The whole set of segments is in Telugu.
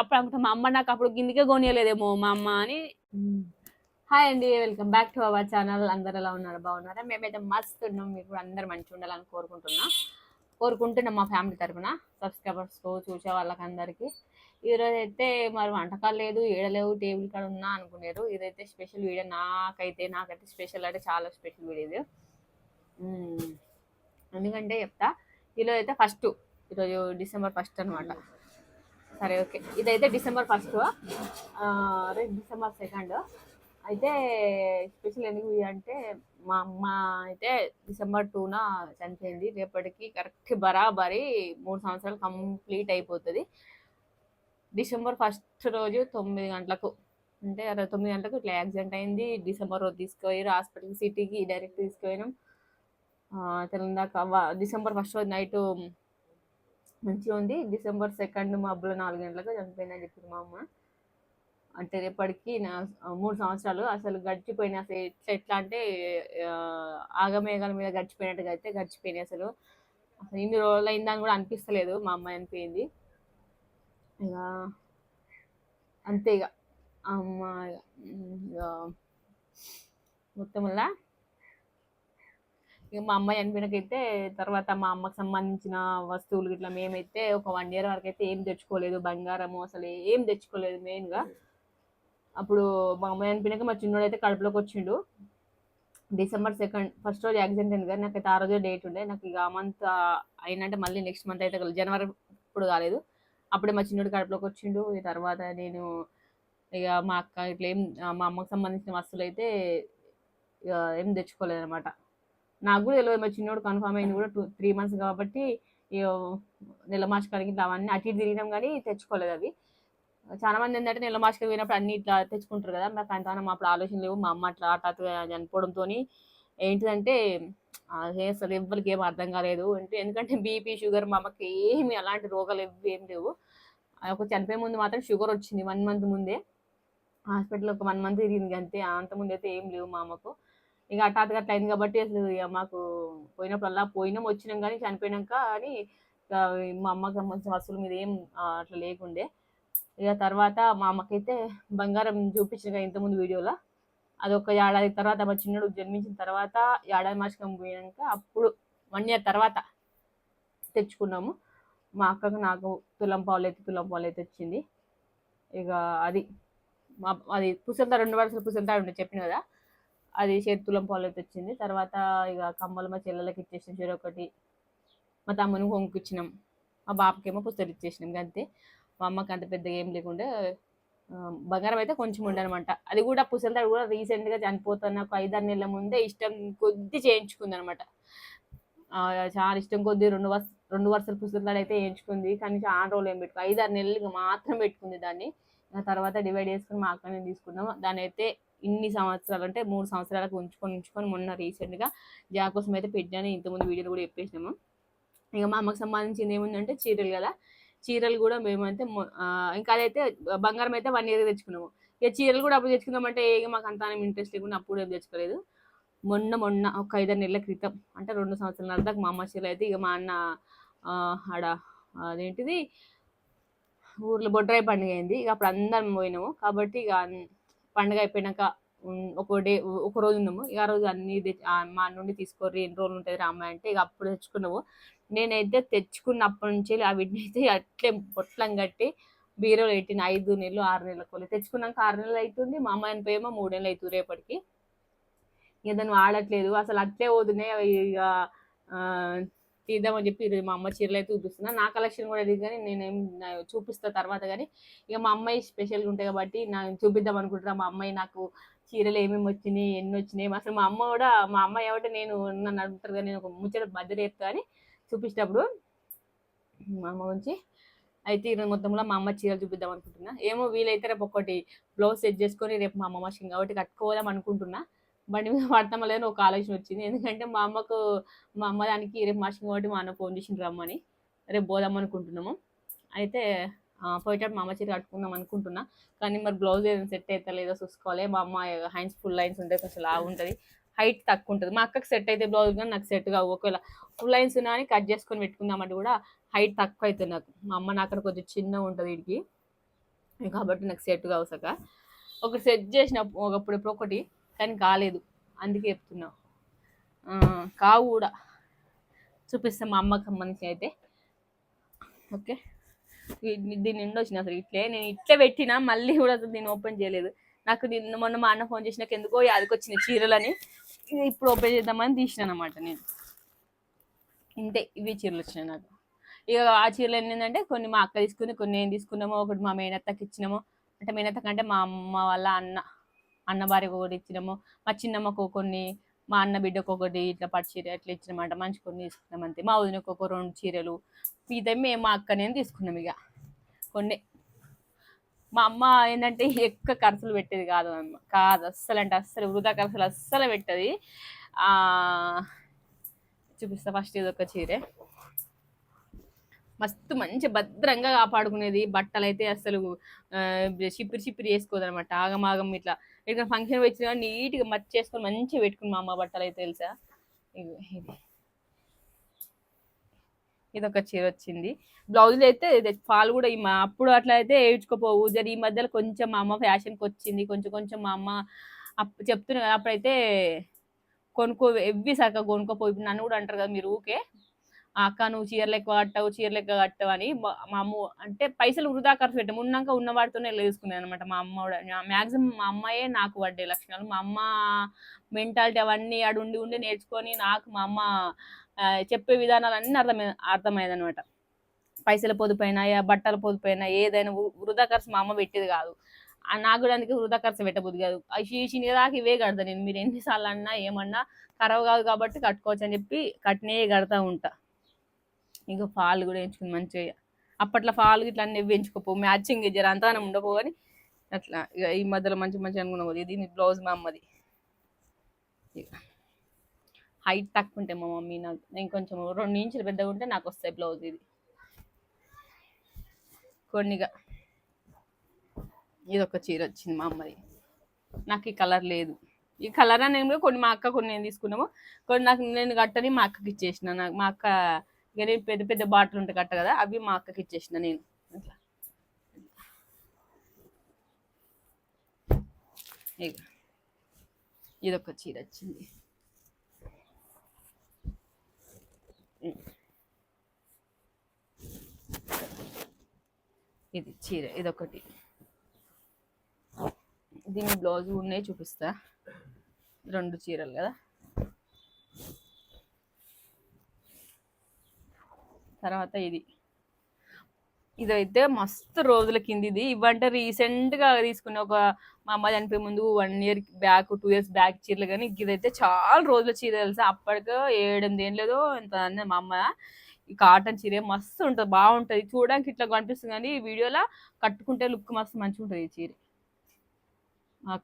అప్పుడు అనుకుంటా మా అమ్మ నాకు అప్పుడు గిన్నెకే కొనియలేదేమో మా అమ్మ అని. హాయ్ అండి welcome back to our channel. అందరు ఎలా ఉన్నారు? బాగున్నారా? మేమైతే మస్తు ఉన్నాం. మీరు కూడా అందరు మంచిగా ఉండాలని కోరుకుంటున్నా. కోరుకుంటున్నాం మా ఫ్యామిలీ తరఫున సబ్స్క్రైబర్స్ చూసే వాళ్ళకి అందరికీ ఈరోజు అయితే మరి వంటకాలు లేదు ఏడలేవు టేబుల్ కాడ ఉన్నా అనుకున్నారు ఇదైతే స్పెషల్ వీడియో. నాకైతే నాకైతే స్పెషల్ అంటే చాలా స్పెషల్ వీడియో ఇది. ఎందుకంటే చెప్తా ఈరోజు అయితే ఫస్ట్. ఈరోజు డిసెంబర్ ఫస్ట్ అనమాట సరే ఓకే. ఇదైతే డిసెంబర్ ఫస్ట్ రేపు డిసెంబర్ సెకండ్ అయితే స్పెషల్ ఎందుకు అంటే మా అమ్మ అయితే డిసెంబర్ టూన చనిపోయింది. రేపటికి కరెక్ట్ బరాబరి మూడు సంవత్సరాలు కంప్లీట్ అయిపోతుంది. డిసెంబర్ ఫస్ట్ రోజు తొమ్మిది గంటలకు. అంటే అరవై తొమ్మిది గంటలకు ఇట్లా యాక్సిడెంట్ అయింది. డిసెంబర్ రోజు తీసుకుపోయారు హాస్పిటల్ సిటీకి డైరెక్ట్ తీసుకుపోయినాం. తెలంగాణ డిసెంబర్ ఫస్ట్ రోజు నైట్ మంచిగా ఉంది. డిసెంబర్ సెకండ్ మా అబ్బాయి నాలుగు గంటలకు చనిపోయిందని చెప్పింది మా అమ్మ. అంటే రేపటికి నా మూడు సంవత్సరాలు అసలు గడిచిపోయిన అసలు ఎట్లా ఎట్లా అంటే ఆగమేఘాల మీద గడిచిపోయినట్టుగా అయితే గడిచిపోయినాయి అసలు. అసలు ఇన్ని రోజులు అయిందని కూడా అనిపిస్తలేదు మా అమ్మాయి అనిపోయింది ఇక అంతే ఇక. అమ్మ ఇక, ఉమ్, ఇక మా అమ్మాయి అనిపినకైతే తర్వాత మా అమ్మకి సంబంధించిన వస్తువులు ఇట్లా మేమైతే ఒక వన్ ఇయర్ వరకు అయితే ఏం తెచ్చుకోలేదు. బంగారము అసలు ఏం తెచ్చుకోలేదు మెయిన్గా అప్పుడు మా అమ్మాయి అనిపినాక మా చిన్నోడు అయితే కడుపులోకి వచ్చిండు. డిసెంబర్ సెకండ్ ఫస్ట్ రోజు యాక్సిడెంట్ అయింది కానీ నాకైతే ఆ రోజే డేట్ ఉండే. నాకు ఇక ఆ మంత్ అయినంటే మళ్ళీ నెక్స్ట్ మంత్ అయితే జనవరి ఇప్పుడు కాలేదు. అప్పుడే మా చిన్నోడు కడుపులోకి వచ్చిండు. తర్వాత నేను ఇక మా అక్క ఇట్లా ఏం మా అమ్మకి సంబంధించిన వస్తువులు అయితే ఇక ఏం తెచ్చుకోలేదు అనమాట నాకు కూడా తెలియదు మా చిన్నోడు కన్ఫామ్ అయింది కూడా టూ త్రీ మంత్స్ కాబట్టి నెల మాసకానికి ఇట్లా అవన్నీ అటు ఇటు తిరిగినాం కానీ తెచ్చుకోలేదు అవి. చాలా మంది ఏంటంటే నెల మాసకి పోయినప్పుడు అన్ని ఇట్లా తెచ్చుకుంటారు కదా నాకు అంత అప్పుడు ఆలోచన లేవు. మా అమ్మ అట్లా హఠాత్తుగా చనిపోవడంతో ఏంటిదంటే అసలు ఎవ్వరికి ఏం అర్థం కాలేదు. అంటే ఎందుకంటే బీపీ షుగర్ మా అమ్మకి ఏమి అలాంటి రోగాలు ఎవ్వి ఏం లేవు. ఆ ఒక చనిపోయే ముందు మాత్రం షుగర్ వచ్చింది వన్ మంత్ ముందే. హాస్పిటల్ ఒక వన్ మంత్ తిరిగింది అంతే అంత ముందు అయితే ఏం లేవు మా అమ్మకు. ఇక హఠాత్తుగా అట్లా అయింది కాబట్టి అసలు ఇక మాకు పోయినప్పుడల్లా పోయినాం వచ్చినాం కానీ చనిపోయినాక అని ఇక మా అమ్మకి సంబంధించిన వస్తువుల మీద ఏం అట్లా లేకుండే. ఇక తర్వాత మా అమ్మకైతే బంగారం చూపించిన ఇంతకుముందు వీడియోలో. అది ఒక ఏడాది తర్వాత మా చిన్నడు జన్మించిన తర్వాత ఏడాది మాసకం పోయాక అప్పుడు వన్ ఇయర్ తర్వాత తెచ్చుకున్నాము. మా అక్కకు నాకు తులం పాలు అయితే తులం పాలు అయితే వచ్చింది. ఇక అది మా అది పుసంతా రెండు వరుసలు పుసంతా ఉండే చెప్పిన కదా. అది చేతులం పాలైతే వచ్చింది తర్వాత ఇక కమ్మలు మా చెల్లెలకి ఇచ్చేసిన. చీర ఒకటి. మా తమ్ముని కొనుక్కిచ్చినాం. మా బాబుకేమో పుస్తకం ఇచ్చేసినాం అంతే మా అమ్మకి అంత పెద్దగా ఏం లేకుండా బంగారం అయితే కొంచెం ఉండనమాట. అది కూడా పుసలతాడు కూడా రీసెంట్గా చనిపోతున్న ఒక ఐదారు నెలల ముందే ఇష్టం కొద్ది చేయించుకుంది అనమాట చాలా ఇష్టం కొద్ది రెండు వరుస రెండు వరుసల పుసంతాడు అయితే వేయించుకుంది కానీ చాలా రోజులు ఏం పెట్టుకో ఐదారు నెలలు మాత్రం పెట్టుకుంది దాన్ని. తర్వాత డివైడ్ చేసుకుని మా అక్కనే తీసుకున్నాం. దాని అయితే ఇన్ని సంవత్సరాలు అంటే మూడు సంవత్సరాలకు ఉంచుకొని ఉంచుకొని మొన్న రీసెంట్గా జా కోసం అయితే పెట్టాను. ఇంతకుముందు వీడియోలు కూడా చెప్పేసినాము. ఇక మా అమ్మకి సంబంధించింది ఏముందంటే చీరలు కదా. చీరలు కూడా మేమైతే ఇంకా అదైతే బంగారం అయితే వన్ ఇయర్ తెచ్చుకున్నాము. ఇక చీరలు కూడా అప్పుడు తెచ్చుకుందామంటే ఇక మాకు అంత ఇంట్రెస్ట్ లేకుండా అప్పుడు ఏం తెచ్చుకోలేదు. మొన్న మొన్న ఒక ఐదారు నెలల క్రితం అంటే రెండు సంవత్సరాల దాకా మా అమ్మ చీరలు అయితే ఇక మా అన్న ఆడ అదేంటిది? ఊర్లో బొడ్రాయి పండుగ అయింది. ఇక అప్పుడు అందరం పోయినాము. కాబట్టి ఇక పండుగ అయిపోయినాక ఒక డే ఒక రోజు ఉన్నాము. ఇక ఆ రోజు అన్ని మా నుండి తీసుకోర్రి ఎన్ని రోజులు ఉంటుంది రామ్మ అంటే ఇక అప్పుడు తెచ్చుకున్నాము. నేనైతే తెచ్చుకున్నప్పటి నుంచి వీటిని అయితే అట్లే పొట్లం కట్టి బీరోలు పెట్టిన ఐదు నెలలు ఆరు నెలల కొలు తెచ్చుకున్నాక ఆరు నెలలు అవుతుంది మా అమ్మాయిని పోయేమో మూడు నెలలు అవుతుంది రేపటికి. ఇక దాన్ని వాడట్లేదు. అసలు అట్లే పోతున్నాయి అవి ఇక తీద్దామని చెప్పి ఈరోజు మా అమ్మ చీరలు అయితే చూపిస్తున్నా. నా కలెక్షన్ కూడా ఇది కానీ నేనేం చూపిస్తా తర్వాత కానీ ఇక మా అమ్మాయి స్పెషల్గా ఉంటాయి కాబట్టి నాకు చూపిద్దాం అనుకుంటున్నా. మా అమ్మాయి నాకు చీరలు ఏమేమి వచ్చినాయి ఎన్ని వచ్చినాయి. అసలు మా అమ్మ కూడా మా అమ్మాయి ఏమంటే నేను నన్ను అడుగుతారు కానీ నేను ఒక ముచ్చట మధ్య అని చూపించేటప్పుడు మా అమ్మ గురించి అయితే ఈరోజు మొత్తంలో మా అమ్మ చీరలు చూపిద్దాం అనుకుంటున్నా. ఏమో వీలైతే రేపు ఒకటి బ్లౌజ్ సెట్ చేసుకొని రేపు మా అమ్మ మషిన్ కాబట్టి కట్టుకోదాం అనుకుంటున్నా. బండి మీద పడతామా లేదని ఒక ఆలోచన వచ్చింది. ఎందుకంటే మా అమ్మకు మా అమ్మ దానికి రేపు మషిన్ కాబట్టి మా అన్న ఫోన్ చేసి రమ్మని రేపు పోదాం అనుకుంటున్నాము. అయితే పోయేటప్పుడు మా అమ్మ చీర కట్టుకుందాం అనుకుంటున్నా. కానీ మరి బ్లౌజ్ ఏదైనా సెట్ అవుతా లేదో చూసుకోవాలి. మా అమ్మ హ్యాండ్స్ ఫుల్ లైన్స్ ఉంటాయి కొంచెం లావు ఉంటుంది. హైట్ తక్కువ ఉంటుంది. మా అక్కకి సెట్ అయితే బ్లౌజ్ కానీ నాకు సెట్ కావు. ఒకవేళ ఫుల్ లైన్స్ ఉన్నా అని కట్ చేసుకొని పెట్టుకుందామంటే కూడా హైట్ తక్కువ అవుతుంది నాకు. మా అమ్మ నాకు అక్కడ కొంచెం చిన్న ఉంటుంది వీడికి. కాబట్టి నాకు సెట్ కావసక ఒకటి సెట్ చేసిన ఒకప్పుడు ఎప్పుడు ఒకటి కానీ కాలేదు. అందుకే చెప్తున్నా. కావు కూడా చూపిస్తాం మా అమ్మకి సంబంధించి అయితే. ఓకే? దీని నిండి వచ్చిన అసలు ఇట్లే. నేను ఇట్లే పెట్టినా మళ్ళీ కూడా అసలు దీన్ని ఓపెన్ చేయలేదు. నాకు నిన్న మొన్న మా అన్న ఫోన్ చేసినాక ఎందుకో వచ్చిన చీరలని ఇప్పుడు ఓపెన్ చేద్దామని తీసినాను అనమాట నేను. ఇంతే ఇవి చీరలు వచ్చినాయి నాకు. ఇక ఆ చీరలు ఏంటంటే కొన్ని మా అక్క తీసుకుని కొన్ని నేను తీసుకున్నామో ఒకటి మా మేనత్తకి ఇచ్చినామో. అంటే మేనత్తకి అంటే మా అమ్మ వాళ్ళ అన్న అన్న భార్యకు ఒకటి ఇచ్చినాము. మా చిన్నమ్మకు కొన్ని మా అన్న బిడ్డకు ఒకటి ఇట్లా పట్టు చీర ఇట్లా ఇచ్చినమాట. మంచి కొన్ని తీసుకున్నాం అంతే. మా వదినకు ఒక రెండు చీరలు. మిగతా మేము మా అక్క నేను తీసుకున్నాం ఇక. కొన్ని. మా అమ్మ ఏంటంటే ఎక్కువ ఖర్చులు పెట్టేది కాదు అమ్మ. కాదు అస్సలు అంటే అస్సలు వృధా ఖర్చులు అస్సలు పెట్టది. చూపిస్తా ఫస్ట్ ఇది ఒక చీరే. మస్తు మంచి భద్రంగా కాపాడుకునేది. బట్టలు అయితే అసలు ఆ, చిప్పిరి చిప్పిరి ఆగమాగం ఇట్లా ఇక్కడ ఫంక్షన్ వచ్చిన నీట్గా మచ్చి చేసుకొని మంచిగా పెట్టుకుని మా అమ్మ బట్టలు అయితే తెలుసా? ఇది ఇది ఒక చీర వచ్చింది. బ్లౌజులు అయితే ఫాల్ కూడా ఈ మా అప్పుడు అట్లా అయితే వేయించుకోపోవు జరి ఈ మధ్యలో కొంచెం మా అమ్మ ఫ్యాషన్కి వచ్చింది. కొంచెం కొంచెం మా అమ్మ అప్ చెప్తున్నా కదా అప్పుడైతే కొనుక్కో ఎవ్వి సరిగ్గా కొనుక్కోపోయి ఇప్పుడు నన్ను కూడా అంటారు కదా మీరు ఊకే అక్క నువ్వు చీరలు ఎక్కువ కట్టవు చీరలు ఎక్కువ కట్టవు అని మా మా అమ్మ అంటే పైసలు వృధా ఖర్చు పెట్టాము ఉన్నాక ఉన్న వాటితోనే వేసుకున్నాను అనమాట మా అమ్మ కూడా. మ్యాక్సిమం మా అమ్మాయే నాకు పడ్డే లక్షణాలు. మా అమ్మ మెంటాలిటీ అవన్నీ ఆడు ఉండి ఉండి నేర్చుకొని నాకు మా అమ్మ చెప్పే విధానాలు అన్నీ అర్థమై అర్థమైంది అనమాట పైసల పొదుపైనా బట్టల పొదుపైన ఏదైనా వృధా ఖర్చు మా అమ్మ పెట్టేది కాదు. నాకు కూడా అందుకే వృధా ఖర్చు పెట్టబుద్ది కాదు. అవి చిన్న దాకా ఇవే కడతా నేను. మీరు ఎన్నిసార్లు అన్నా ఏమన్నా ఖరాబ్ కాదు కాబట్టి కట్టుకోవచ్చు అని చెప్పి కట్టినే కడతా ఉంటా. ఇంకా ఫాల్ కూడా వేయించుకుని మంచిగా అప్పట్లో ఫాల్ ఇట్లా అన్ని వేయించుకోపో మ్యాచింగ్ జర అంతా ఉండపో అని అట్లా ఇక ఈ మధ్యలో మంచి మంచి అనుకున్నా పోదు ఇది బ్లౌజ్ మా అమ్మది. ఇక హైట్ తక్కువ ఉంటే మా మమ్మీ నాకు నేను కొంచెం రెండు ఇంచులు పెద్దగా ఉంటే నాకు వస్తాయి బ్లౌజ్ ఇది. కొన్నిగా ఇది ఒక చీర వచ్చింది మా అమ్మది. నాకు ఈ కలర్ లేదు. ఈ కలర్ అని కొన్ని మా అక్క కొన్ని నేను తీసుకున్నాము. కొన్ని నాకు నేను కట్టని మా అక్కకి ఇచ్చేసిన. నాకు మా అక్క ఇక నేను పెద్ద పెద్ద బాటిల్ ఉంటాయి కట్ట కదా అవి మా అక్కకి ఇచ్చేసిన నేను. అట్లా. ఇక ఇదొక చీర వచ్చింది. ఇది చీర ఇదొకటి. దీని బ్లౌజ్ ఉన్నాయి చూపిస్తా. రెండు చీరలు కదా. తర్వాత ఇది. ఇదైతే మస్తు రోజుల కింద ఇది ఇవంటే రీసెంట్గా తీసుకున్న ఒక మా అమ్మ చనిపోయే ముందు one year back two years back చీరలు కానీ ఇదైతే చాలా రోజుల చీర తెలుసా? అప్పటికే ఏడెనిమిది ఏం లేదో ఎంత అన్నది మా అమ్మ. ఈ కాటన్ చీర మస్తు ఉంటుంది బాగుంటుంది. చూడడానికి ఇట్లా కనిపిస్తుంది కానీ ఈ వీడియోలో కట్టుకుంటే లుక్ మస్తు మంచిగా ఉంటుంది ఈ చీర.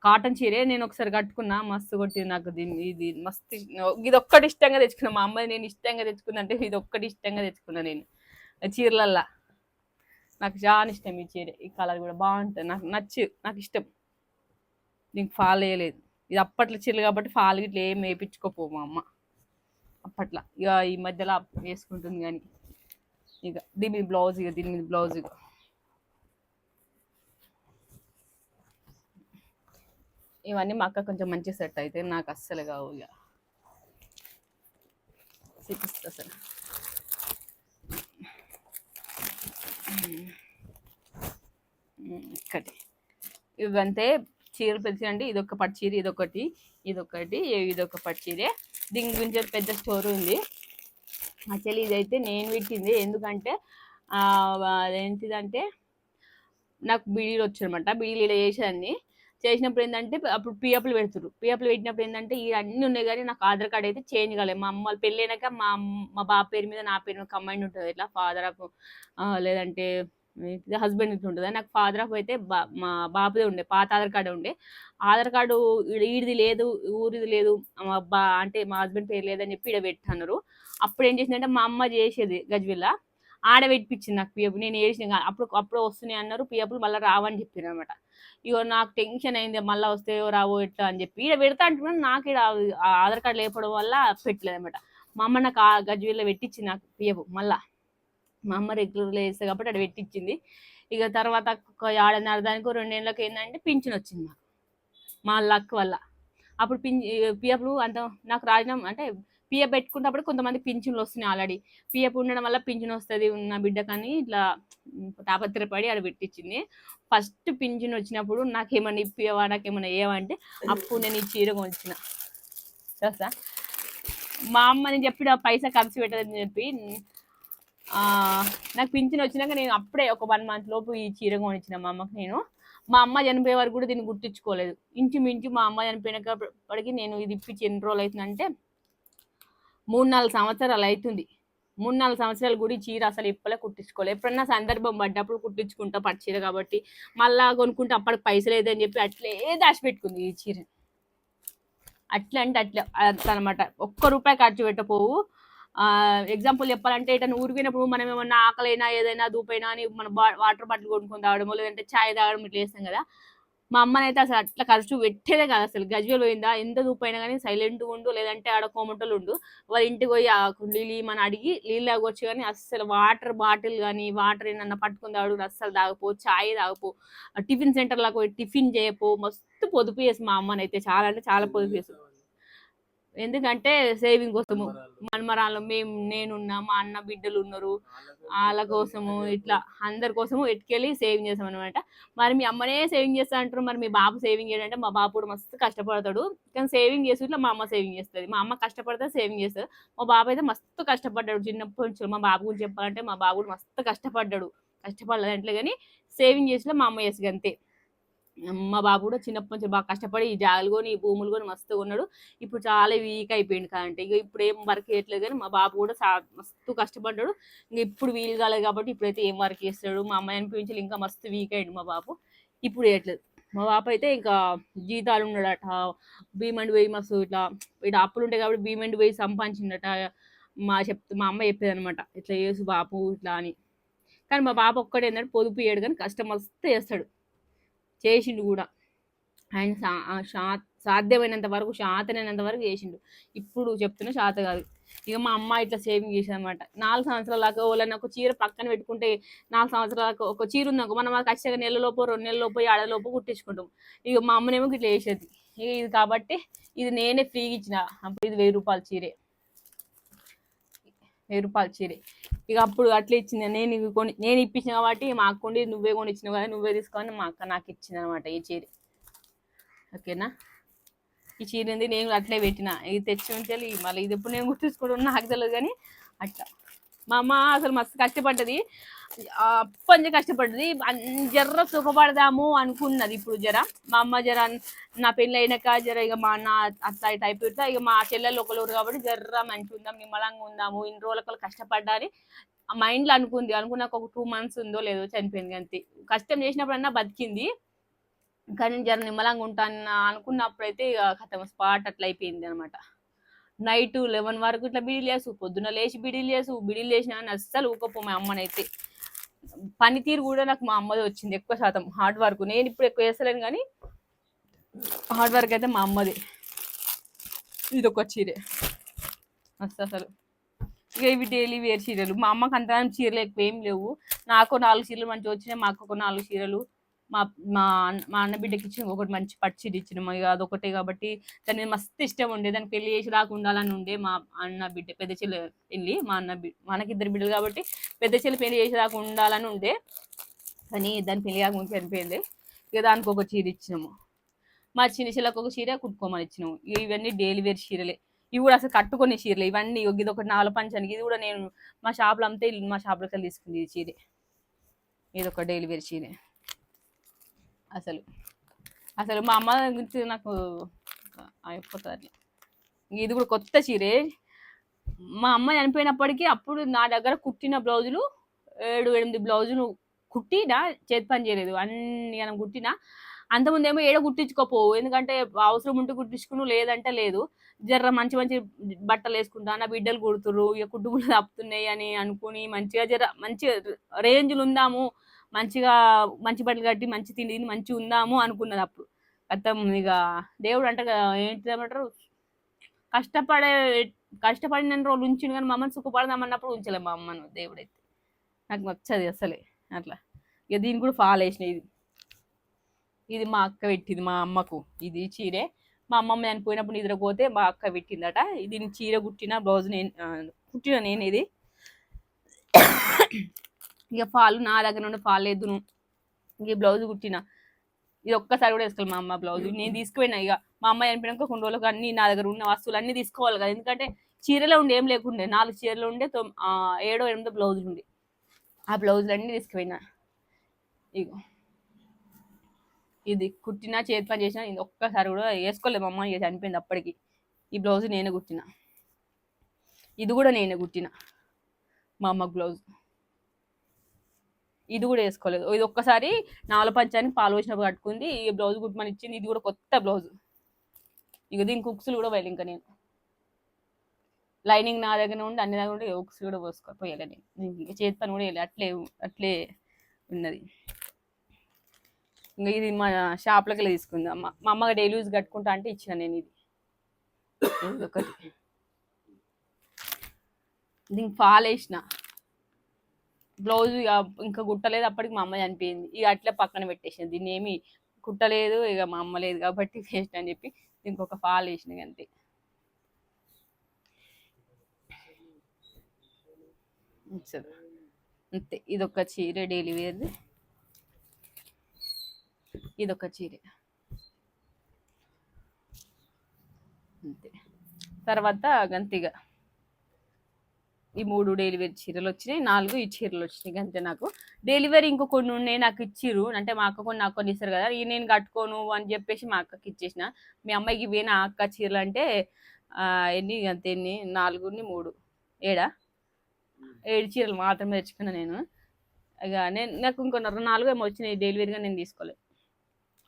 కాటన్ చీరే నేను ఒకసారి కట్టుకున్నా మస్తు కొట్టింది నాకు దీన్ని ఇది మస్తు ఇది ఒక్కటి ఇష్టంగా తెచ్చుకున్నా. మా అమ్మాయి నేను ఇష్టంగా తెచ్చుకున్నా అంటే ఇది ఒక్కటి ఇష్టంగా తెచ్చుకున్నా నేను. ఆ చీరలల్లా. నాకు చాలా ఇష్టం ఈ చీర ఈ కలర్ కూడా బాగుంటుంది. నాకు నచ్చు నాకు ఇష్టం. దీనికి ఫాల్ వేయలేదు. ఇది అప్పట్లో చీరలు కాబట్టి ఫాల్ గిట్లా ఏం వేయించుకోపో మా అమ్మ. అప్పట్లో. ఇక ఈ మధ్యలో వేసుకుంటుంది కానీ. ఇక దీని మీద బ్లౌజ్ ఇక దీని మీద బ్లౌజ్. ఇక ఇవన్నీ మా అక్క కొంచెం మంచి సెట్ అయితే నాకు అస్సలు కావు ఇక చూపిస్తా అసలు ఇక్కటి ఇవంతే చీరలు పెంచండి ఇదొక పట్టు చీర ఇదొకటి ఇదొకటి ఇదొక పట్టు చీరే. దీని గురించి పెద్ద స్టోర్ ఉంది. యాక్చువల్లీ ఇదైతే నేను పెట్టింది. ఎందుకంటే అదేంటిదంటే నాకు బీడీలు వచ్చనమాట బీడీలు ఇలా చేసేదాన్ని చేసినప్పుడు ఏంటంటే అప్పుడు పిఎఫ్లు పెడుతురు పిఎఫ్లు పెట్టినప్పుడు ఏంటంటే ఇవి అన్నీ ఉన్నాయి కానీ నాకు ఆధార్ కార్డ్ అయితే చేంజ్ కాలేదు. మా అమ్మ వాళ్ళ పెళ్ళి అయినాక మా అమ్మ- మా బాబు పేరు మీద నా పేరు మీద కంబైండ్ ఉంటుంది. ఇట్లా ఫాదర్ ఆఫ్ లేదంటే హస్బెండ్ ఇట్లా ఉంటుంది. నాకు ఫాదర్ ఆఫ్ అయితే బా మా బాబుదే ఉండే. పాత ఆధార్ కార్డే ఉండే. ఆధార్ కార్డు ఈడ- ఈడిది లేదు ఊరిది లేదు. మా బా అంటే మా హస్బెండ్ పేరు లేదని చెప్పి ఈడ పెట్టన్నారు అప్పుడు ఏం చేసిందంటే మా అమ్మ చేసేది గజ్విల్ల ఆడ నాకు పిఎఫ్ నేను వేసిన అప్పుడు అప్పుడు వస్తున్నాయి అన్నారు. పిఎఫ్లు మళ్ళీ రావని చెప్పారు అనమాట ఇగో నాకు టెన్షన్ అయింది. మళ్ళీ వస్తాయో రావో ఎట్లా అని చెప్పి. ఈడ పెడతా అంటున్నాను నాకు ఈడ ఆధార్ కార్డు లేపడం వల్ల పెట్టలేదు అనమాట మా అమ్మ నాకు ఆ గజ్వేల్లో పెట్టించింది నాకు పిఎఫ్ మళ్ళా. మా అమ్మ రెగ్యులర్గా వేస్తుంది కాబట్టి అక్కడ పెట్టించింది ఇక తర్వాత ఒక ఏడన్నర దానికి రెండేళ్ళకి ఏంటంటే పింఛన్ వచ్చింది మాకు. మా లక్ వల్ల. అప్పుడు పింఛ పియపులు అంత నాకు రాజీనామా అంటే పిఎఫ్ పెట్టుకున్నప్పుడు కొంతమంది పింఛన్లు వస్తున్నాయి ఆల్రెడీ. పిఎఫ్ ఉండడం వల్ల పింఛన్ వస్తుంది ఉన్న బిడ్డ కానీ ఇట్లా తాపత్రపడి ఆడ పెట్టించింది. ఫస్ట్ పింఛన్ వచ్చినప్పుడు నాకేమన్నా ఇప్పియవా నాకేమన్నా ఏవంటే అప్పుడు నేను ఈ చీర కొనిచ్చిన. చూస్తా? మా అమ్మ అమ్మని చెప్పిన పైసా ఖర్చు పెట్టదని చెప్పి నాకు పింఛన్ వచ్చినాక నేను అప్పుడే ఒక వన్ మంత్ లోపు ఈ చీర కొనిచ్చిన మా అమ్మకి నేను. మా అమ్మ చనిపోయే వరకు కూడా దీన్ని గుర్తించుకోలేదు. ఇంచుమించు మా అమ్మ చనిపోయినప్పటికీ నేను ఇది ఇప్పించి ఎన్ని రోజులు అవుతుందంటే మూడు నాలుగు సంవత్సరాలు అవుతుంది మూడు నాలుగు సంవత్సరాలు కూడా చీర అసలు ఇప్పలే కుట్టించుకోలేదు. ఎప్పుడన్నా సందర్భం పడ్డప్పుడు కుట్టించుకుంటా పట్టు చీర కాబట్టి మళ్ళా కొనుక్కుంటే అప్పటికి పైసలు లేదని చెప్పి అట్లే దాచిపెట్టుకుంది ఈ చీర. అట్లా అంటే అట్లా అనమాట ఒక్క రూపాయి ఖర్చు పెట్టపోవు ఎగ్జాంపుల్ చెప్పాలంటే ఇటు ఊరికినప్పుడు మనం ఏమన్నా ఆకలైనా ఏదైనా దూపైనా అని మన వాటర్ బాటిల్ కొనుక్కొని తాగడమో లేదంటే ఛాయ్ తాగడం ఇట్లా చేస్తాం కదా. మా అమ్మనైతే అసలు అట్లా ఖర్చు పెట్టేదే కాదు అసలు. గజ్వేల్ పోయిందా? ఎంత దూపైనా కానీ సైలెంట్ ఉండు లేదంటే ఆడ కోమటలు ఉండు. వాళ్ళ ఇంటికి పోయి ఆ కుండీలు మన అడిగి నీళ్ళు తాగొచ్చు కానీ అస్సలు వాటర్ బాటిల్ కానీ వాటర్ ఏమన్నా పట్టుకుని తాడు అస్సలు తాగపో ఛాయ్ తాగపో. టిఫిన్ సెంటర్లకు పోయి టిఫిన్ చేయపో. మస్తు పొదుపు చేసి మా అమ్మనైతే చాలా అంటే చాలా పొదుపు చేసి. ఎందుకంటే సేవింగ్ కోసము. మనమరాలు మేము నేనున్నా మా అన్న బిడ్డలు ఉన్నారు. వాళ్ళ కోసము ఇట్లా అందరి కోసము ఎట్టుకెళ్ళి సేవింగ్ చేసాం అనమాట మరి మీ అమ్మనే సేవింగ్ చేస్తా అంటారు మరి మీ బాబు సేవింగ్ చేయడంటే మా బాబు కూడా మస్తు కష్టపడతాడు. కానీ సేవింగ్ చేసి ఇట్లా మా అమ్మ సేవింగ్ చేస్తుంది. మా అమ్మ కష్టపడితే సేవింగ్ చేస్తుంది. మా బాబు అయితే మస్తు కష్టపడ్డాడు చిన్నప్పటి నుంచి. మా బాబు గురించి చెప్పాలంటే మా బాబు కూడా మస్తు కష్టపడ్డాడు. కష్టపడలేదు అంటే కానీ సేవింగ్ చేసినా మా అమ్మ చేసి అంతే. మా బాబు కూడా చిన్నప్పటి నుంచి బాగా కష్టపడి ఈ జాగలు కొని ఈ భూములు కొని మస్తుగా ఉన్నాడు ఇప్పుడు చాలా వీక్ అయిపోయింది కాదంటే. ఇక ఇప్పుడు ఏం వర్క్ చేయట్లేదు కానీ మా బాబు కూడా చాలా మస్తు కష్టపడ్డాడు. ఇంకా ఇప్పుడు వీలు కాలేదు కాబట్టి ఇప్పుడైతే ఏం వర్క్ చేస్తాడు. మా అమ్మాయి అనిపించి ఇంకా మస్తు వీక్ అయ్యింది మా బాబు. ఇప్పుడు చేయట్లేదు. మా బాబు అయితే ఇంకా జీతాలు ఉన్నాడట భీమండి పోయి మస్తు ఇట్లా ఇట్లా అప్పులు ఉంటాయి కాబట్టి భీమండి పోయి సంపాదించిండట. మా చెప్తే మా అమ్మ చెప్పేది అనమాట ఇట్లా చేసు బాపు ఇట్లా అని. కానీ మా బాబు ఒక్కడే ఏంటంటే పొదుపు చేయడు కానీ కష్టం మస్తు చేస్తాడు. చేసిండు కూడా. ఆయన సా- సాధ్యమైనంత వరకు శాతనైనంత వరకు చేసిండు. ఇప్పుడు చెప్తున్నా శాత కాదు. ఇక మా అమ్మ ఇట్లా సేవింగ్ చేసింది అనమాట నాలుగు సంవత్సరాల దాకా వాళ్ళని ఒక చీర పక్కన పెట్టుకుంటే నాలుగు సంవత్సరాల దాకా ఒక చీర ఉందనుకో మనం ఖచ్చితంగా నెలలోపు రెండు నెలలోపు ఏడాదిలోపు కుట్టించుకుంటాం. ఇక మా అమ్మనేమో ఇట్లా చేసేది. ఇక ఇది కాబట్టి ఇది నేనే ఫ్రీగా ఇచ్చిన. అప్పుడు ఇది వెయ్యి రూపాయల చీరే. వెయ్యి రూపాయలు చీరే. ఇక అప్పుడు అట్లా ఇచ్చింది. నేను ఇవి కొని నేను ఇప్పించిన కాబట్టి మా అక్క ఉండి నువ్వే కొని ఇచ్చినావు కదా నువ్వే తీసుకొని మా అక్క నాకు ఇచ్చింది అనమాట ఈ చీర. ఓకేనా? ఈ చీర ఉంది నేను అట్లే పెట్టిన. ఇది తెచ్చి ఉంటే మళ్ళీ ఇది ఎప్పుడు నేను గుర్తుంచుకోవడం నాకు తెలియదు కానీ అట్లా. మా అమ్మ అసలు మస్తు కష్టపడ్డది. ఆ, కష్టపడ్డది. జర్ర సుఖపడదాము అనుకున్నది ఇప్పుడు జర. మా అమ్మ జర నా పెళ్ళి అయినాక జర ఇక మా అన్న అత్తాయి ఇట్లా అయిపోతా ఇక మా చెల్లెలు ఒకరు కాబట్టి జర్ర మంచి ఉందాం నిమ్మలంగా ఉందాము ఇన్ని రోజులకు కష్టపడ్డాని ఆ మైండ్లో అనుకుంది. అనుకున్నాక ఒక టూ మంత్స్ ఉందో లేదో చనిపోయింది అంతే. కష్టం చేసినప్పుడన్నా బతికింది. కానీ జర నిమ్మలంగా ఉంటాను అనుకున్నప్పుడైతే ఇక కథం స్పాట్ అట్లా అయిపోయింది అనమాట నైట్ లెవెన్ వరకు ఇట్లా బిడీలు లేసు పొద్దున్న లేచి బిడీలు లేసు బిడీలు లేచిన అని అస్సలు ఊకపో మా అమ్మనైతే. పనితీరు కూడా నాకు మా అమ్మది వచ్చింది ఎక్కువ శాతం హార్డ్ వర్క్ నేను ఇప్పుడు ఎక్కువ చేస్తలేను కానీ హార్డ్ వర్క్ అయితే మా అమ్మది. ఇది ఒక చీరే. మస్తు అసలు. ఇక ఇవి డైలీ వేర్ చీరలు. మా అమ్మకి అంతరం చీరలు ఎక్కువ ఏం లేవు. నాకు నాలుగు చీరలు మంచిగా వచ్చినాయి మా ఒక నాలుగు చీరలు. మా మా అన్న- మా అన్న బిడ్డకి ఇచ్చిన ఒకటి మంచి పచ్చిది చీర ఇచ్చిన. ఇక అదొకటే కాబట్టి దాని మస్తు ఇష్టం ఉండే. దాన్ని పెళ్ళి చేసి రాకుండాలని ఉండాలని ఉండే మా అన్న బిడ్డ పెద్ద చెల్లి పెళ్ళి మా అన్న బిడ్డ మనకిద్దరు బిడ్డలు కాబట్టి పెద్ద చెల్లి పెళ్ళి చేసి ఉండాలని ఉండే. కానీ దాని పెళ్ళి కాకుండా చనిపోయింది. ఇక దానికి ఒక చీర ఇచ్చినాము. మా చిన్న చెల్లకు ఒక చీర కుట్టుకోమని ఇచ్చినాము. ఇవన్నీ డైలీ వేర్ చీరలే. ఇవి కూడా అసలు కట్టుకునే చీరలు. ఇవన్నీ ఇది ఒకటి నాలుగు పంచానికి ఇది కూడా నేను మా షాప్లో అమ్మితే మా షాప్లోకి వెళ్ళి తీసుకుంది ఈ చీరే. ఇది ఒక డైలీ వేర్ చీరే. అసలు. అసలు మా అమ్మ గురించి నాకు అయిపోతుంది ఇది కూడా కొత్త చీరే. మా అమ్మ చనిపోయినప్పటికీ అప్పుడు నా దగ్గర కుట్టిన బ్లౌజులు ఏడు ఎనిమిది బ్లౌజులు కుట్టినా చేతి పని చేయలేదు. అన్ని మనం కుట్టినా. అంతకుముందేమో ఏడో కుట్టించుకోపోవు ఎందుకంటే అవసరం ఉంటే కుట్టించుకును లేదంటే లేదు. జర్ర మంచి మంచి బట్టలు వేసుకుంటా నా బిడ్డలు కుడుతుర్రు ఇక కుట్టుకులు తప్పుతున్నాయి అని అనుకుని మంచిగా జర మంచి రేంజ్లు ఉందాము. మంచిగా మంచి బట్టలు కట్టి మంచి తిండి తిని మంచిగా ఉందాము అనుకున్నది అప్పుడు. మొత్తం ఇక. దేవుడు అంటే ఏంటంటారు కష్టపడే కష్టపడిన రోజులు ఉంచిండు కానీ మా సుఖపడదామన్నప్పుడు సుఖపడదాం ఉంచలే మా అమ్మను దేవుడైతే. నాకు నచ్చదు అసలే అట్లా. ఇక దీన్ని కూడా ఫాల్ వేసిన ఇది. ఇది మా అక్క పెట్టింది మా అమ్మకు. ఇది చీరే. మా అమ్మమ్మ చనిపోయినప్పుడు నిద్రపోతే మా అక్క పెట్టిందట. దీని చీర కుట్టిన బ్లౌజ్ నేను కుట్టిన నేను ఇది. ఇక ఫాల్ నా దగ్గర నుండి ఫాల్ లేదును ఇంక బ్లౌజ్ కుట్టిన. ఇది ఒక్కసారి కూడా వేసుకోవాలి మా అమ్మ బ్లౌజ్ నేను తీసుకుపోయినా ఇక. మా అమ్మ చనిపోయినాక కొన్ని రోజులకు అన్ని నా దగ్గర ఉన్న వస్తువులు అన్ని తీసుకోవాలి కదా. ఎందుకంటే చీరలో ఉండి ఏం లేకుండే. నాలుగు చీరలు ఉండే తొమ్- ఏడో ఎనిమిదో బ్లౌజులు ఉండే. ఆ బ్లౌజులు అన్ని తీసుకుపోయినా. ఇగో. ఇది కుట్టినా చేతి పని చేసినా ఇది ఒక్కసారి కూడా వేసుకోలేదు మా అమ్మ. ఇక చనిపోయింది అప్పటికి. ఈ బ్లౌజ్ నేనే కుట్టిన. ఇది కూడా నేనే కుట్టిన. మా అమ్మ బ్లౌజ్ ఇది కూడా వేసుకోలేదు. ఇది ఒక్కసారి నాలుగు పంచానికి పాలు వచ్చినప్పుడు కట్టుకుంది. ఈ బ్లౌజ్ కుట్టమని ఇచ్చింది. ఇది కూడా కొత్త బ్లౌజ్. ఇక దీని కుక్స్లు కూడా పోయాలి ఇంకా నేను. లైనింగ్ నా దగ్గర ఉండి అన్ని దగ్గర ఉండి కుక్స్ కూడా పోసుకో పోయాలి నేను. ఇంకా చేతి పని కూడా వేయాలి అట్లే అట్లే ఉన్నది. ఇంకా ఇది మా షాప్లోకి వెళ్ళి తీసుకుంది. అమ్మ మా అమ్మగా డైలీ యూజ్ కట్టుకుంటా అంటే ఇచ్చిన నేను ఇది. ఇది ఒకటి. దీనికి ఫాల్ వేసిన బ్లౌజ్ ఇక ఇంకా కుట్టలేదు అప్పటికి మా అమ్మ చనిపోయింది. ఇక అట్లా పక్కన పెట్టేసింది దీన్ని ఏమి కుట్టలేదు ఇక మా అమ్మ లేదు కాబట్టి వేస్ట్ అని చెప్పి దీనికి ఒక ఫాల్ వేసిన అంతే. అంతే. ఇదొక చీర డైలీ వేర్ది ఇదొక చీర. అంతే. తర్వాత గంతిగా. ఈ మూడు డెలివరీ చీరలు వచ్చినాయి నాలుగు ఈ చీరలు వచ్చినాయి అంతే నాకు. డెలివరీ ఇంకో కొన్ని ఉన్నాయి నాకు ఇచ్చిర్రు. అంటే మా అక్క కొన్ని నాకు కొన్ని ఇస్తారు కదా ఈ నేను కట్టుకోను అని చెప్పేసి మా అక్కకి ఇచ్చేసిన. మీ అమ్మాయికి ఇవే నా అక్క చీరలు అంటే ఎన్ని అంతే ఎన్ని? నాలుగుని మూడు. ఏడా? ఏడు చీరలు మాత్రమే తెచ్చుకున్నా నేను. ఇక నేను నాకు ఇంకో నాలుగు ఏమో వచ్చినాయి డెలివరీగా నేను తీసుకోలేదు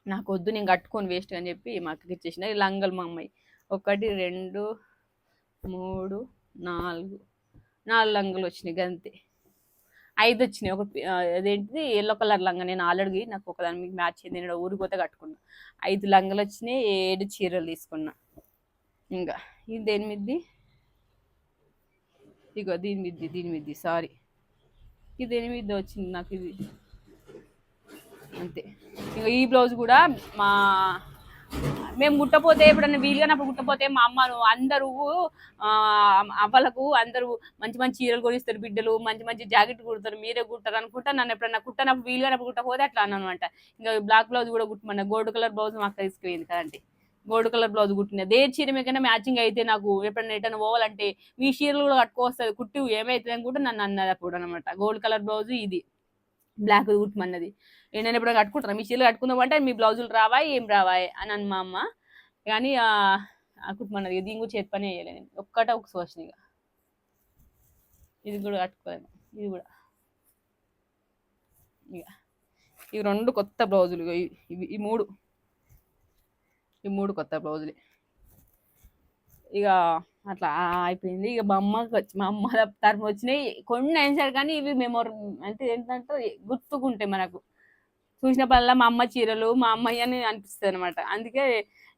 నాకు వద్దు నేను కట్టుకొని వేస్ట్ అని చెప్పి మా అక్కకి ఇచ్చేసిన. ఈ లంగలు మా అమ్మాయి. ఒకటి రెండు మూడు నాలుగు. నాలుగు లంగలు వచ్చినాయి గంతే. ఐదు వచ్చినాయి ఒక అదేంటిది ఎల్లో కలర్ లంగా. నేను ఆల్రెడీ నాకు ఒకదాని మీకు మ్యాచ్ అయింది. నేను ఊరిపోతే కట్టుకున్నా. ఐదు లంగలు వచ్చినాయి ఏడు చీరలు తీసుకున్నా. ఇంకా ఇది దేని మీద్ది? ఇగో దీని మీద్ది దీని మీద్ది సారీ ఇది ఎనిమిది వచ్చింది నాకు ఇది. అంతే. ఇంకా ఈ బ్లౌజ్ కూడా మా మేము గుట్టపోతే ఎప్పుడన్నా వీలుగానప్పుడు గుట్టపోతే మా అమ్మ అందరూ ఆ, అవ్వలకు అందరూ మంచి మంచి చీరలు కొనిస్తారు బిడ్డలు మంచి మంచి జాకెట్ కుడతారు మీరే కుట్టారు అనుకుంటా నన్ను ఎప్పుడన్నా కుట్టనప్పుడు వీలుగానప్పుడు కుట్టపోతే అట్లా అనమాట ఇంకా బ్లాక్ బ్లౌజ్ కూడా కుట్టమన్నా. గోల్డ్ కలర్ బ్లౌజ్ మాకు తీసుకుపోయింది కదండి. గోల్డ్ కలర్ బ్లౌజ్ కుట్టిన. దే చీర మీకైనా మ్యాచింగ్ అయితే నాకు ఎప్పుడైనా ఎటైనా పోవాలంటే మీ చీరలు కూడా కట్టుకోవస్తుంది కుట్టి ఏమైతుంది అని కూడా నన్ను అన్నది అప్పుడు అనమాట గోల్డ్ కలర్ బ్లౌజ్ ఇది. బ్లాక్ కుట్టమన్నది ఏంటంటే నేను ఎప్పుడైనా కట్టుకుంటాను మీ చీరలు కట్టుకుందామంటే మీ బ్లౌజులు రావా ఏం రావాయి? అని అని మా అమ్మ. కానీ ఆ, ఆ కుట్టమన్నది దీని కూడా చేతి పని వేయలేదు ఒక్కట ఒక్కటే ఒక సోషన్ ఇక. ఇది కూడా కట్టుకోలేము. ఇది కూడా. ఇక. ఇవి రెండు కొత్త బ్లౌజులు ఇవి- ఈ మూడు. ఈ మూడు కొత్త బ్లౌజులు. ఇక అట్లా అయిపోయింది. ఇక మా అమ్మకి వచ్చి మా అమ్మ తరఫు వచ్చినాయి. కొన్ని అయినా కానీ ఇవి మెమొరీ అంటే ఏంటంటే గుర్తుకుంటాయి మనకు. చూసిన పనుల మా అమ్మ చీరలు మా అమ్మాయి అని అనిపిస్తుంది అనమాట అందుకే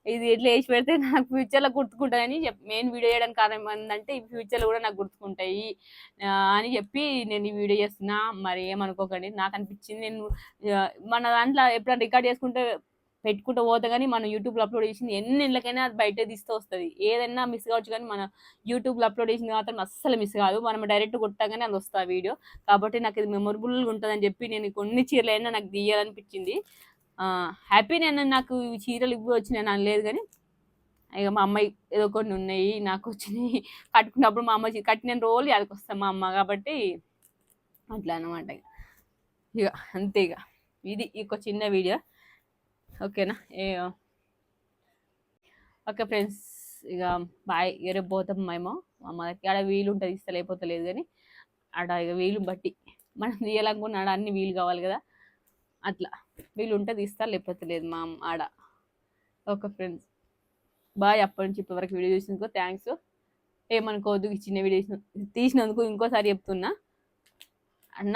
ఇది ఎట్లా వేసి పెడితే నాకు ఫ్యూచర్లో గుర్తుకుంటుందని చెప్పి మెయిన్ వీడియో చేయడానికి కారణం ఏంటంటే ఈ ఫ్యూచర్లో కూడా నాకు గుర్తుకుంటాయి. అని చెప్పి నేను ఈ వీడియో చేస్తున్నా. మరి ఏమనుకోకండి. నాకు అనిపించింది నేను మన దాంట్లో ఎప్పుడైనా రికార్డ్ చేసుకుంటే పెట్టుకుంటూ పోతే కానీ మనం యూట్యూబ్లో అప్లోడ్ చేసింది ఎన్ని నెలలకైనా అది బయట తీస్తూ వస్తుంది. ఏదైనా మిస్ కావచ్చు కానీ మన యూట్యూబ్లో అప్లోడ్ చేసింది మాత్రం అస్సలు మిస్ కాదు. మనం డైరెక్ట్ కొట్టగానే అది వస్తుంది వీడియో. కాబట్టి నాకు ఇది మెమొరబుల్గా ఉంటుందని చెప్పి నేను కొన్ని చీరలు అయినా నాకు తీయాలనిపించింది. హ్యాపీ నేను నాకు చీరలు ఇవి వచ్చినాయి అని లేదు కానీ ఇక మా అమ్మాయి ఏదో కొన్ని ఉన్నాయి నాకు వచ్చినాయి. కట్టుకున్నప్పుడు మా అమ్మ కట్టిన రోజులు అదికి వస్తాం మా అమ్మ కాబట్టి అట్లా అనమాట ఇక అంతే ఇక ఇది ఒక చిన్న వీడియో. ఓకేనా? ఏ ఓకే ఫ్రెండ్స్ ఇక బాయ్ ఇక రేపు పోతాం మేము. మనకి ఆడ వీలు ఉంటుంది ఇస్తా లేకపోతే లేదు కానీ ఆడ ఇక వీలు బట్టి. మనం తీయాలనుకున్న ఆడ అన్ని వీలు కావాలి కదా. అట్లా. వీలు ఉంటే తీస్తా లేకపోతే లేదు మా ఆడ. Okay friends. బాయ్ అప్పటి నుంచి ఇప్పటి వరకు వీడియో చూసినందుకు థ్యాంక్స్. ఏమనుకోవద్దు చిన్న వీడియో తీసినందుకు ఇంకోసారి చెప్తున్నా.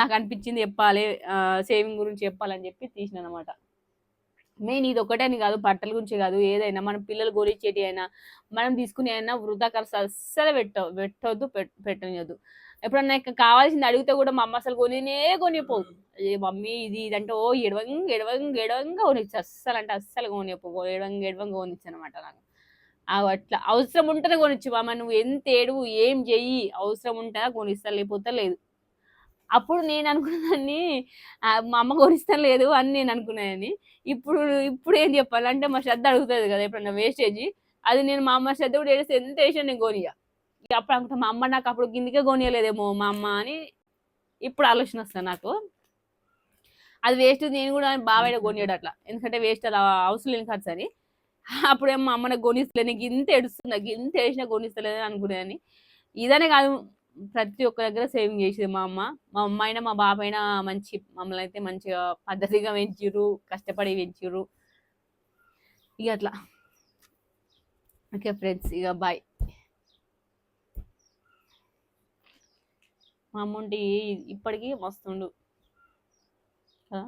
నాకు అనిపించింది చెప్పాలి సేవింగ్ గురించి చెప్పాలని చెప్పి తీసిన అనమాట మెయిన్ ఇది ఒకటే అని కాదు బట్టల గురించి కాదు ఏదైనా మన పిల్లలు గోరిచ్చేటి అయినా మనం తీసుకునే అయినా వృధా ఖర్చు అస్సలు పెట్ట పెట్టవద్దు పెట్టనియద్దు. ఎప్పుడన్నా ఇక కావాల్సింది అడిగితే కూడా మా అమ్మ అసలు కొనినే కొనిపోదు ఏ మమ్మీ ఇది ఇదంటే ఓ ఎడవంగ ఎడవంగ ఎడవంగా కొనిచ్చు అస్సలు అంటే అస్సలు కొనిపో ఎడవంగ ఎడవంగ కొనిచ్చు అనమాట నాకు. అట్లా అవసరం ఉంటేనే కొనిచ్చు మామ నువ్వు ఎంత ఏడువు ఏం చెయ్యి అవసరం ఉంటుందా కొనిస్తా లేకపోతే లేదు. అప్పుడు నేను అనుకున్నదాన్ని మా అమ్మ కొనిస్తాను లేదు అని నేను అనుకునేదాన్ని ఇప్పుడు ఇప్పుడు ఏం చెప్పాలంటే మా శ్రద్ధ అడుగుతుంది కదా ఎప్పుడన్నా వేస్టేజ్. అది నేను మా అమ్మ శ్రద్ధ కూడా వేస్తే ఎంత వేసినా నేను గోనియా ఇక అప్పుడు అనుకుంటా మా అమ్మ నాకు అప్పుడు కిందికే గోనియలేదేమో మా అమ్మ అని ఇప్పుడు ఆలోచన వస్తుంది నాకు. అది వేస్ట్ నేను కూడా బాగా కొనియాడు అట్లా. ఎందుకంటే వేస్ట్ అలా అవసరం లేని కాదు సరే. అప్పుడేమో మా అమ్మ నాకు కొనిస్తలే నీకు ఇంత ఏడుస్తుంది? నాకు ఇంత వేసినా గొనిస్తలేదని అనుకునేదని ఇదనే కాదు ప్రతి ఒక్క దగ్గర సేవింగ్ చేసేది మా అమ్మ. మా అమ్మ అయినా మా బాబు అయినా మంచి మమ్మల్ని అయితే మంచిగా పద్ధతిగా పెంచిర్రు కష్టపడి పెంచిర్రు. ఇక అట్లా. ఓకే ఫ్రెండ్స్ ఇక బాయ్. మా అమ్మ ఉంటే ఇప్పటికీ మస్తుండు. కదా?